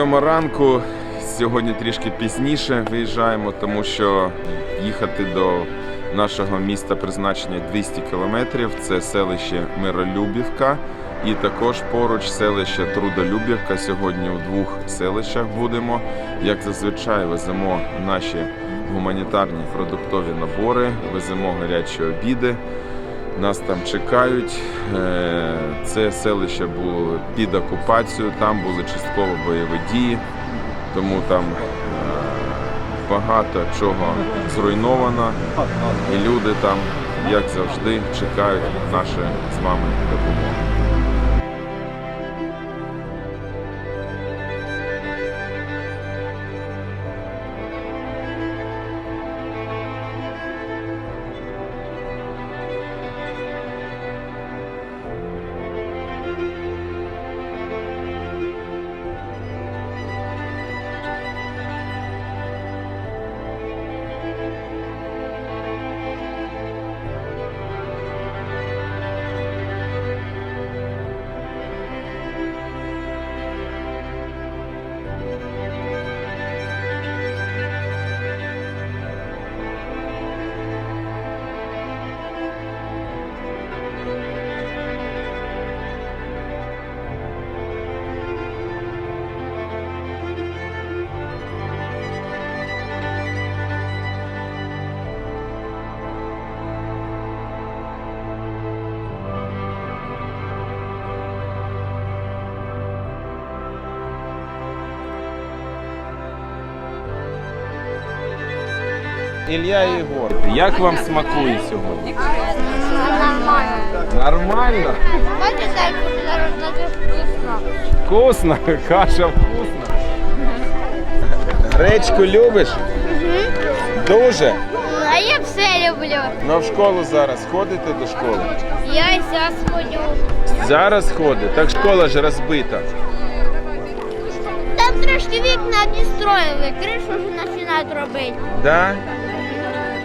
Сьома ранку. Сьогодні трішки пізніше виїжджаємо, тому що їхати до нашого міста призначення 200 кілометрів. Це селище Миролюбівка. І також поруч селище Трудолюбівка. Сьогодні у двох селищах будемо. Як зазвичай, веземо наші гуманітарні продуктові набори, веземо гарячі обіди. Нас там чекають. Е, Це селище було під окупацією, там були частково бойові дії, тому там е, багато чого зруйновано. І люди там, як завжди, чекають нашої з вами допомоги. Ілля і Ігор, як вам смакує сьогодні? Нормально. Нормально? Так зараз вкусно. Вкусно, каша вкусна. Гречку любиш? Дуже. А я все люблю. Ну в школу зараз ходите до школи? Я і зараз ходю. Зараз ходить, так школа ж розбита. Там трошки вікна обістроїли, кришу вже починають робити. Да?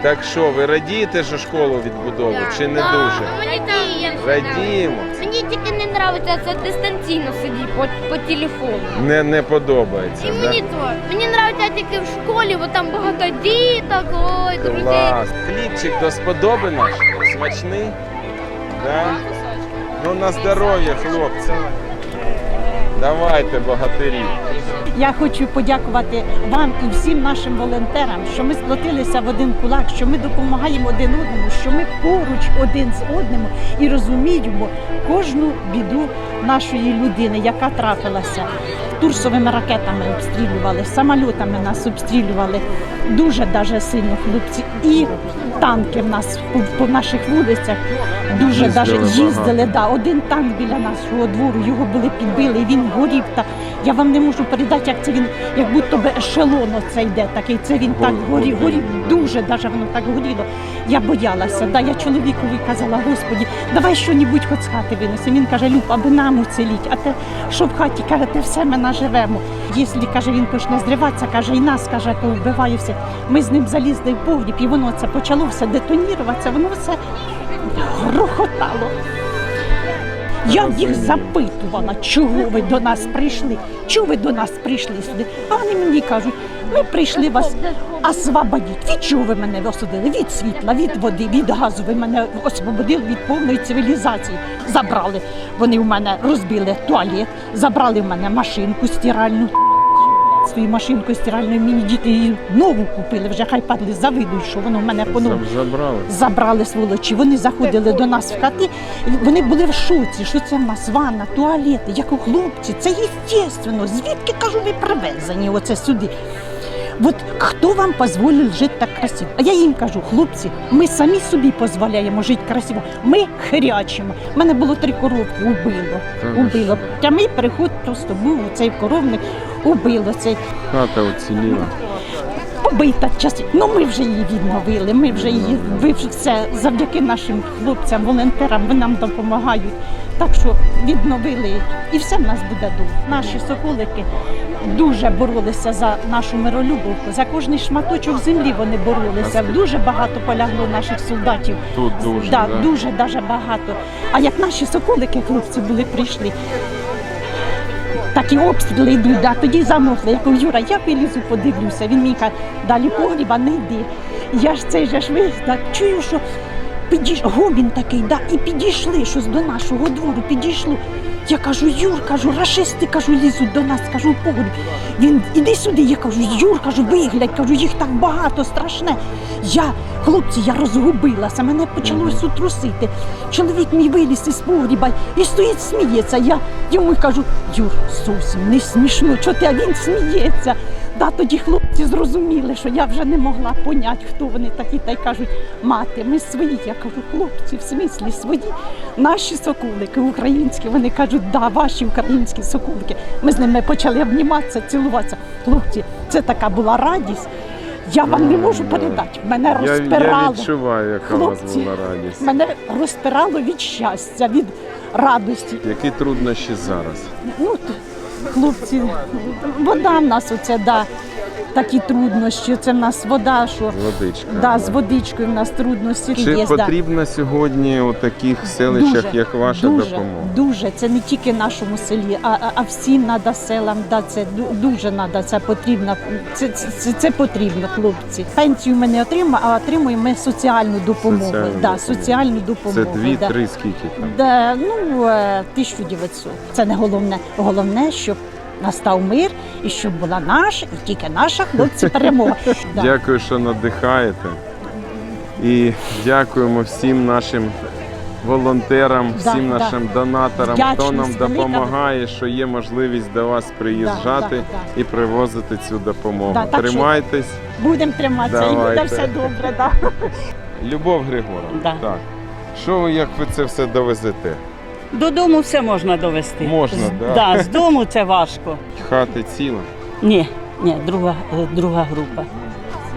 Так що, ви радієте, що школу відбудовують чи не дуже? Мені так. Радіємо. Мені тільки не подобається це дистанційно сидіти по, по телефону. Не, не подобається. І Да? мені то. Мені подобається тільки в школі, бо там багато діток, ой, друзей. Клас. Хлібчик до сподоби наш? Смачний? Да? Ну на здоров'я, хлопці. Давайте, богатирі. Я хочу подякувати вам і всім нашим волонтерам, що ми сплотилися в один кулак, що ми допомагаємо один одному, що ми поруч один з одним і розуміємо кожну біду нашої людини, яка трапилася. Турсовими ракетами обстрілювали, самольотами нас обстрілювали дуже даже сильно хлопці. І танки в нас по, по наших вулицях дуже Їздили даже їздили. Да, один танк біля нашого двору, його були підбили, і він горів. Та я вам не можу передати, як це він, як будто би ешелон оце йде такий. Це він так Гор- горів, горів. дуже, даже воно так горіло. Я боялася. Да, я чоловікові казала, Господі, давай що-небудь хоч з хати винесемо. Він каже, Люб, аби нам уціліть, а те, що в хаті, каже, те все ми наживемо. Якщо каже, він почне зриватися, каже, і нас каже, то вбиває все. Ми з ним залізли в погріб, і воно це почало все детоніруватися, воно все грохотало. Я їх запитувала, чого ви до нас прийшли, чого ви до нас прийшли сюди. А вони мені кажуть, ми прийшли вас освободити. Від чого ви мене осудили? Від світла, від води, від газу. Ви мене освободили від повної цивілізації. Забрали. Вони в мене розбили туалет, забрали в мене машинку стиральну. Свою машинку стиральну мені діти її нову купили, вже хай падли, завидують, що воно в мене по-новому Забрали. забрали сволочі. Вони заходили до нас в хати. Вони були в шоці, що це в нас ванна, туалети, як у хлопці. Це естественно. Звідки кажу, ви привезені оце сюди? От хто вам дозволив жити так красиво? А я їм кажу, хлопці, ми самі собі дозволяємо жити красиво. Ми хрячимо. У мене було три коровки, убило. Та Убило. Прямий переход просто був у цей коровник, убило цей. Хата оціліла. Побита час. Ну ми вже її відновили. Ми вже її ви все завдяки нашим хлопцям, волонтерам. Вони нам допомагають. Так що відновили і все в нас буде добре. Наші соколики дуже боролися за нашу миролюбовку. За кожний шматочок землі вони боролися. Дуже багато полягло наших солдатів. Тут дуже, да, да? дуже даже багато. А як наші соколики, хлопці були прийшли. Такі обстріли йдуть, да, тоді замовкли. Я кажу, Юра, я вилізу, подивлюся. Він мій каже, далі погріба не йди. Я ж цей же ж виліз, чую, що підійш... гомін такий, да, і підійшли щось до нашого двору, підійшло. Я кажу, Юр, кажу, рашисти, кажу, лізуть до нас, кажу, в погріб. Він іди сюди, я кажу, Юр, кажу, виглядь, кажу, їх так багато, страшне. Я, хлопці, я розгубилася, мене почало все трусити. Чоловік мій виліз із погріба і стоїть, сміється. Я йому кажу, Юр, зовсім не смішно, чого ти, а він сміється. Да, тоді хлопці зрозуміли, що я вже не могла поняти, хто вони такі, та й кажуть, мати, ми свої. Я кажу, хлопці, в смислі свої. Наші соколики українські, вони кажуть, да, ваші українські соколики. Ми з ними почали обніматися, цілуватися. Хлопці, це така була радість. Я вам не можу передати. Мене Я, я відчуваю, яка у вас була радість. Мене розпирало від щастя, від радості. Які труднощі зараз? Ну, хлопці, вода в нас оця, да, такі труднощі. Це в нас вода, що Водичка. да, з водичкою в нас трудності Чи є. да. потрібна сьогодні у таких селищах, Дуже, як ваша дуже, допомога? Дуже. Це не тільки нашому селі, а, а, а всім треба селам. Да, це ду- дуже треба, це потрібно. Це, це, це, це потрібно, хлопці. Пенсію ми не отримуємо, а отримуємо ми соціальну допомогу. Соціальну да, допомогу. соціальну Це допомогу. да. дві-три скільки там? Да, ну, е, 1900. Це не головне. Головне, щоб настав мир і щоб була наша, і тільки наша хлопці перемога. Дякую, що надихаєте. І дякуємо всім нашим волонтерам, всім да. нашим донаторам, хто нам Вдячність велика. допомагає, що є можливість до вас приїжджати Да, да, і привозити цю допомогу. Да, так Тримайтесь. Будемо триматися, і буде все добре. Да. Любов Григоровна, Да. так. Що ви, як ви це все довезете? Додому все можна довести. Можна, З- да? Да, з дому це важко. Хати ціла? Ні, ні, друга, е, друга група.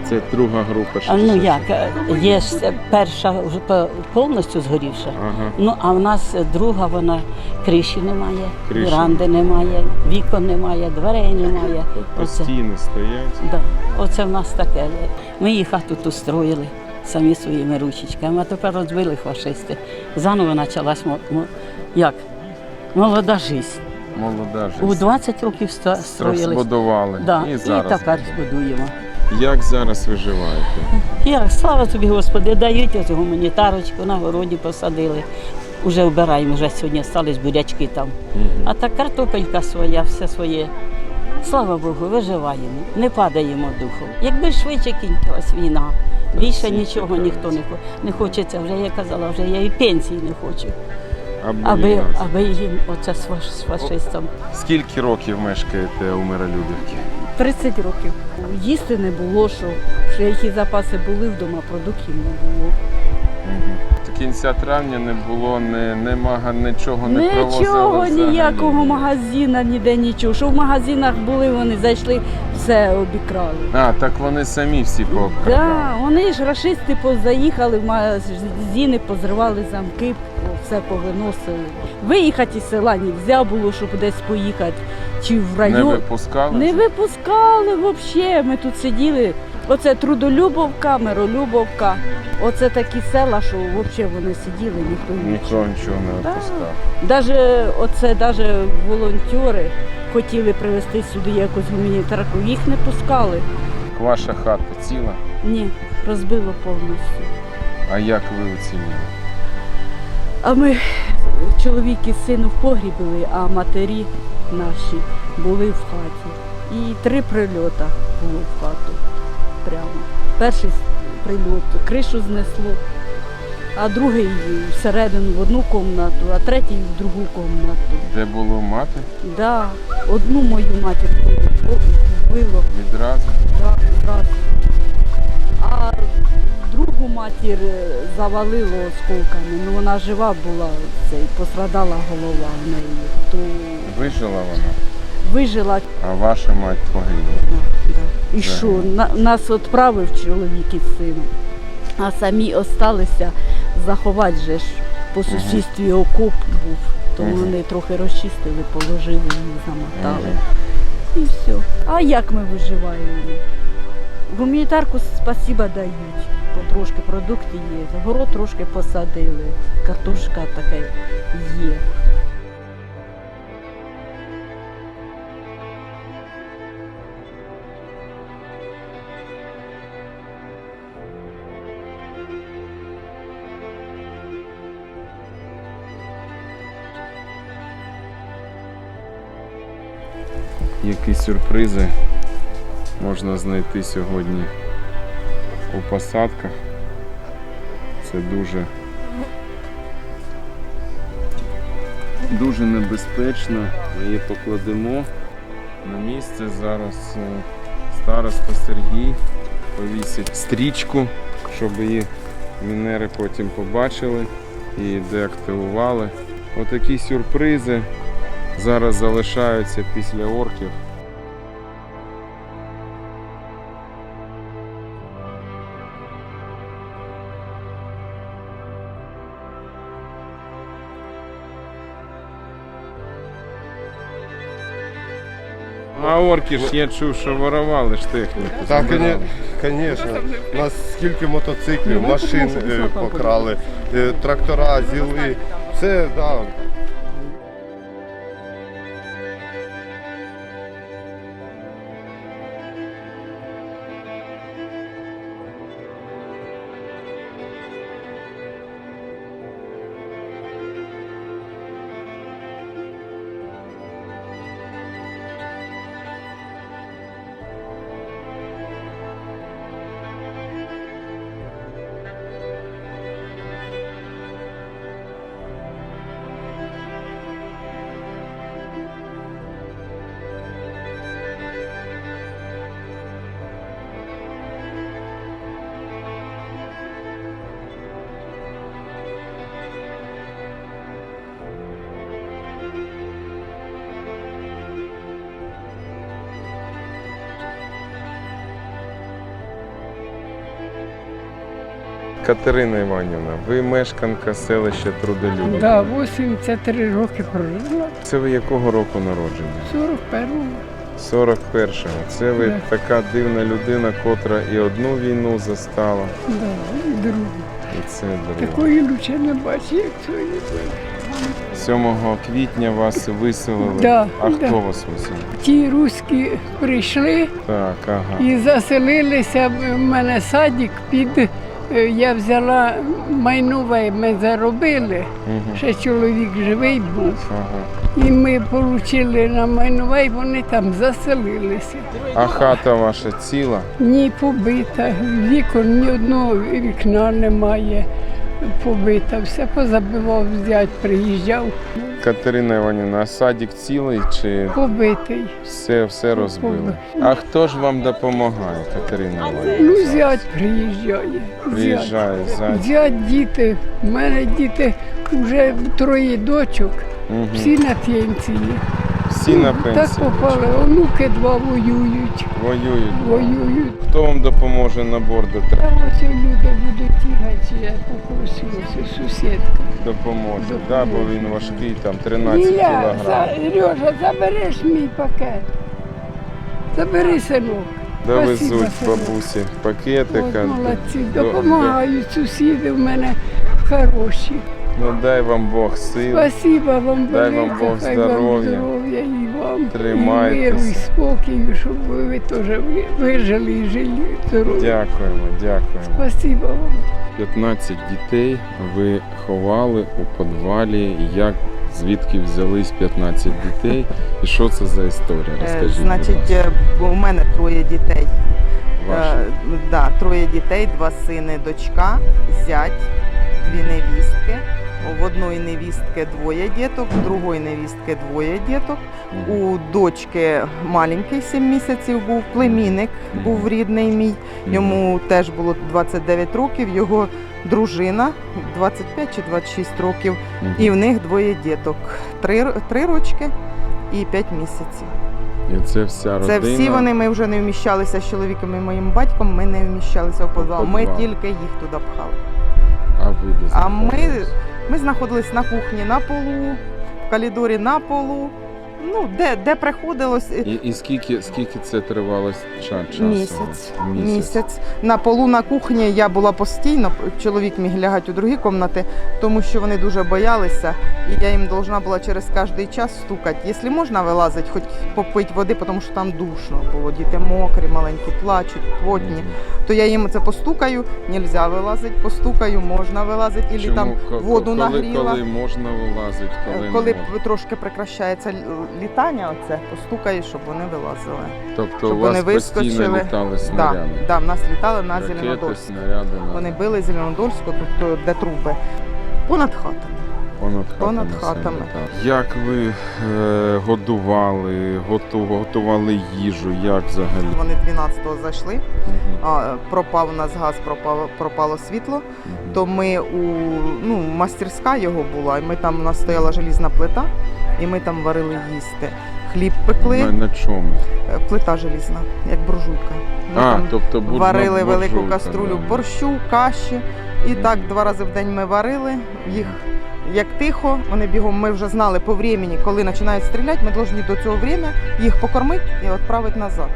Це друга група. А, ну 66. як, е, є ж е, перша вже по- повністю згорівша. Ага. Ну, а в нас друга, вона криші немає, Криші. веранди немає, вікон немає, дверей немає. Оце, стіни стоять. да, оце в нас таке. Ми їх тут устроїли самі своїми ручечками, а тепер розбили фашисти. Заново почалась мо- мо- як? молода життя. Молода У 20 років строїли. Збудували. Да, І і, тепер будуємо. Як зараз виживаєте? Як, слава тобі, Господи, дають ось гуманітарочку, на городі посадили. Уже вбираємо, вже сьогодні стались бурячки там. А так картопелька своя, все своє. Слава Богу, виживаємо, не падаємо духом. Якби швидше кінчилась війна, більше нічого ніхто не, хо- не хочеться. Вже я казала, вже я і пенсії не хочу. Аби, Аби, їм оце з фаш- з фашистом. Скільки років мешкаєте у Миролюбівці? 30 років. Їсти не було, що, що які запаси були вдома, продуктів не було. До кінця травня не було ні, ні мага, нічого не привозили Нічого, взагалі. ніякого магазина, ніде нічого. Що в магазинах були, вони зайшли, все обікрали. А, так вони самі всі пообкрадали. Да, вони ж рашисти позаїхали в магазини, позривали замки, все повиносили. Виїхати із села не можна було, щоб десь поїхати. Чи в район. Не випускали? Не випускали взагалі. Ми тут сиділи. Оце Трудолюбовка, Миролюбовка. Оце такі села, що взагалі вони сиділи, ніхто не нічого. Ніхто нічого не випускав. Даже оце даже волонтери хотіли привезти сюди якусь гуманітарку, їх не пускали. Ваша хата ціла? Ні, розбило повністю. А як ви оцінили? А ми чоловік і син в погрібі були, а матері наші були в хаті. І три прильота було в хату. Прямо. Перший прильот кришу знесло, а другий всередину в одну кімнату, а третій в другу кімнату. Де було мати? Да, одну мою матір вбило Відразу? да, зразу. Другу матір е, завалило осколками. Ну вона жива була, цей, пострадала голова в неї. То Вижила вона, вижила. а ваша мать погибла. Да, да. І що? На, нас відправив чоловік із сином, а самі осталися заховати же ж по сусідстві окоп був. То Мгм. вони трохи розчистили, положили їх, замотали. Мгм. І все. А як ми виживаємо? Гуманітарку спасіба дають. Типу, трошки продукти є. Город трошки посадили, картошка така є. Які сюрпризи можна знайти сьогодні? У посадках. Це дуже дуже небезпечно. Ми її покладемо на місце. Зараз е, староста Сергій повісить стрічку, щоб її мінери потім побачили і деактивували. Отакі сюрпризи зараз залишаються після орків. А орки ж я чув, що воровали ж техніку. Так, звісно. У нас скільки мотоциклів, машин е, покрали, е, трактора зіли. Все, да. Катерина Іванівна, ви мешканка селища Трудолюбів. Да, 83 роки прожила, Це ви якого року народження? 41-го. 41-го. Це ви Да. така дивна людина, котра і одну війну застала, Да, і другу. і це друга. Такої лучше не бачу, як сьогодні. 7 квітня вас виселили. Да, а да. хто вас виселив? Ті руські прийшли Так, ага. і заселилися в мене садик під. Е, Я взяла майнове, ми заробили, ще чоловік живий був. І ми отримали на майнове, і вони там заселилися. А хата ваша ціла? Ні побита, вікон, ні одного вікна немає. Побита, все позабивав зять, приїжджав, Катерина Іванівна, а садик цілий чи побитий. все, все розбили? А хто ж вам допомагає, Катерина Ну, Іванівна? зять приїжджає. Зять. Приїжджає зять. Зять, діти. У мене діти вже троє дочок, всі на пенсії. Всі на Так попали, онуки два воюють, воюють. воюють. Хто вам допоможе на борду? Та ось люди будуть тягати, я попросилася, сусідка. Допоможе. Да, бо він важкий, там 13 Ілля, кілограм. Сережа, забереш мій пакет. Забери синок. Довезуть Спасибо, бабусі пакетика. От молодці, До- допомагають сусіди в мене хороші. Ну дай вам Бог сил. Спасибо вам Дай вам Бог хай вам здоров'я. здоров'я і вам Тримайтесь. і миру, і спокою, щоб ви, теж вижили і жили здорові. Дякуємо, дякуємо. Спасибо вам. 15 дітей ви ховали у підвалі. Як звідки взялись 15 дітей? І що це за історія? Е, Розкажіть. будь Значить, ласка. е, бо у мене троє дітей. Ваші. Е, да, троє дітей, два сини, дочка, зять, дві невістки. Одної невістки двоє діток, в другої невістки двоє діток. У дочки маленький 7 місяців був, племінник був рідний мій. Йому теж було 29 років, його дружина 25 чи 26 років. І в них двоє діток. Три, три рочки і 5 місяців. І це вся родина. Це всі вони, ми вже не вміщалися з чоловіком і моїм батьком, ми не вміщалися в підвал. Ми тільки їх туди пхали. А ви А ми? Ми знаходились на кухні на полу, в коридорі на полу. Ну, де, де приходилось І, і скільки, скільки це тривало ча- часу? місяць. Місяць. На полу на кухні я була постійно, чоловік міг лягати у другі кімнати, тому що вони дуже боялися, і я їм должна була через кожний час стукати. Якщо можна вилазити, хоч попити води, тому що там душно було. Діти мокрі, маленькі, плачуть, потні. То я їм це постукаю, нельзя вилазити, постукаю, можна вилазити, Чому? там Ко- воду коли, нагріла. Коли можна вилазити, коли, Коли не можна? трошки прекращається літання, оце постукаєш, щоб вони вилазили. Тобто Щоб у вас вони постійно вискочили. літали Да, снаряди? да, в нас літали на Ракети, Зеленодольськ. снаряди. Вони били Зеленодольську, тут е, де труби. Понад хатами. Понад хатами. Понад хатами. Як ви е, годували, готували їжу, як взагалі? Вони 12-го зайшли, Мгм, а, пропав у нас газ, пропало, пропало світло. мгм. То ми у ну, мастерська його була, і ми там у нас стояла желізна плита, і ми там варили їсти. Хліб пекли, На, на чому? е, плита желізна, як буржуйка. Ми А, там тобто бур- варили велику буржуйка, каструлю да. борщу, каші. І так два рази в день ми варили їх. Як тихо, вони бігом, ми вже знали по времени, коли починають стріляти, ми повинні до цього времени їх покормити і відправити назад.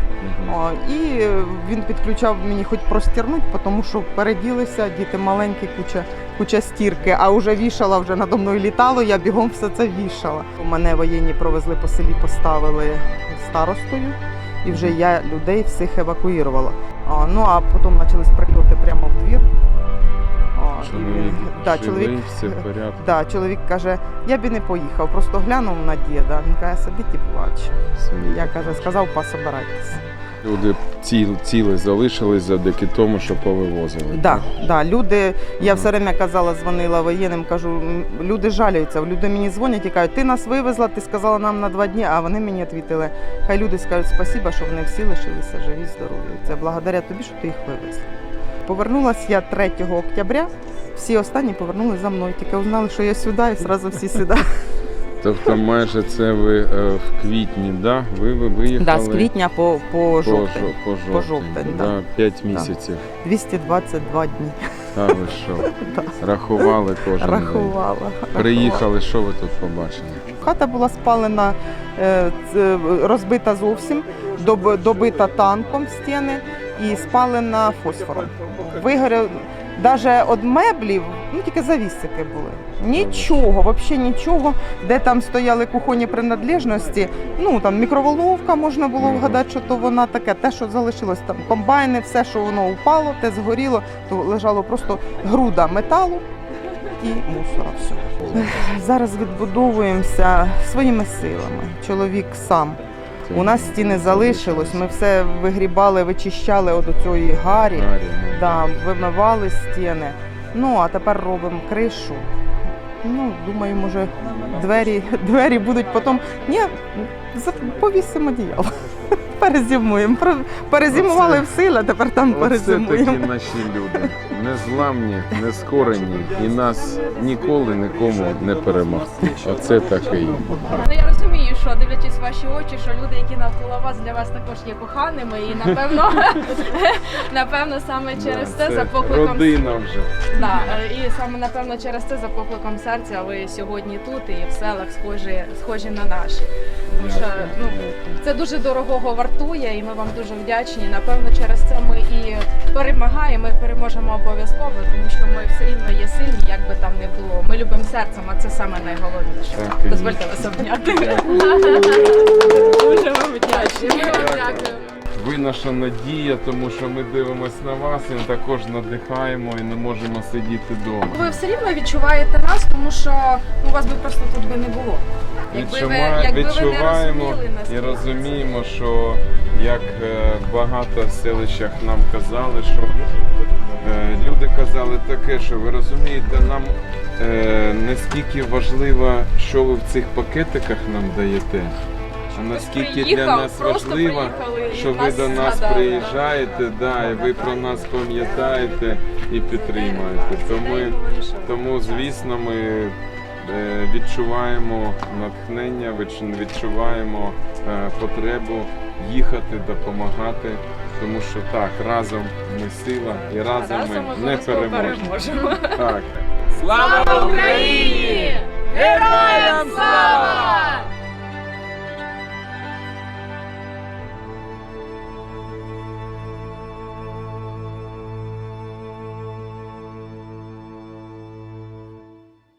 О, і він підключав мені хоч простірнути, тому що переділися, діти маленькі, куча, куча стірки, а вже вішала, вже надо мною літало, я бігом все це вішала. Мене воєнні провезли по селі, поставили старостою, і вже я людей всіх евакуювала. Ну а потім почались прильоти прямо Чоловік, да, живий, чоловік, все в порядку. да, чоловік каже, я б і не поїхав, просто глянув на діда. Він каже, сидить і плаче. Я каже, сказав, пособирайтеся. Люди ціл, ціли залишились завдяки тому, що повивозили. Да, да, люди, я все время казала, дзвонила воєнним, кажу, люди жалюються, люди мені дзвонять і кажуть, ти нас вивезла, ти сказала нам на два дні, а вони мені відповіли, хай люди скажуть спасіба, що вони всі лишилися живі, здорові. Це благодаря тобі, що ти їх вивезла. Повернулась я 3 октября, всі останні повернулись за мною, тільки узнали, що я сюди, і одразу всі сюди. Тобто майже це ви е, в квітні, да? Ви, ви виїхали Да, з квітня по, по по, жовтень. жо- по жовтень. Жовтень, да. да. 5 місяців. 222 дні. Та ви що? Рахували кожен день. Рахувала. Приїхали, що ви тут побачили? Хата була спалена, е, ц- розбита зовсім, доб- добита танком стіни і спалена фосфором. Вигорів навіть від меблів, ну тільки завісики були. Нічого, взагалі нічого, де там стояли кухонні принадлежності. Ну там мікроволновка можна було вгадати, що то вона таке. Те, що залишилось там, комбайни, все, що воно упало, те згоріло, то лежало просто груда металу і мусора. Все. Зараз відбудовуємося своїми силами. Чоловік сам. У нас стіни залишилось. Ми все вигрібали, вичищали от цієї гарі, Гарі, ну. да, вимивали стіни. Ну а тепер робимо кришу. Ну, думаю, може, двері, двері будуть потім. Ні, за- повісимо одіяло. Перезимуємо. Про- Перезимували в сили, а тепер там Оце такі перезимуємо. наші люди. Незламні, нескорені і нас ніколи нікому не перемогти. Оце. Ну я розумію, що дивлячись ваші очі, що люди, які навколо вас для вас також є коханими, і напевно, напевно, саме через це, за покликом родина вже. Да, і саме напевно через це за покликом серця ви сьогодні тут і в селах схожі, схожі на наші. Тому що ну це дуже дорогого вартує, і ми вам дуже вдячні. Напевно, через це ми і перемагаємо, і переможемо обов'язково, тому що ми все рівно є сильні, як Ми любимо серцем, а це саме найголовніше. Так. Дозвольте вас обняти. Дуже вам вдячні. Ми вам дякуємо. Ви наша надія, тому що ми дивимося на вас і також надихаємо і не можемо сидіти вдома. Ви все рівно відчуваєте нас, тому що ну, вас би просто тут би не було. Якби ви, якби ви не відчуваємо розуміли і розуміємо, що як е, багато в селищах нам казали, що люди казали таке, що ви розумієте, нам е, наскільки важливо, що ви в цих пакетиках нам даєте. А наскільки для нас важливо, що ви нас до нас згадали. приїжджаєте, да, і ви про нас пам'ятаєте і підтримуєте. Тому, тому звісно, ми е, відчуваємо натхнення, відч- відчуваємо е, потребу їхати, допомагати. Тому що так, разом ми сила і разом, разом ми не переможемо. переможемо. Так. Слава Україні! Героям слава!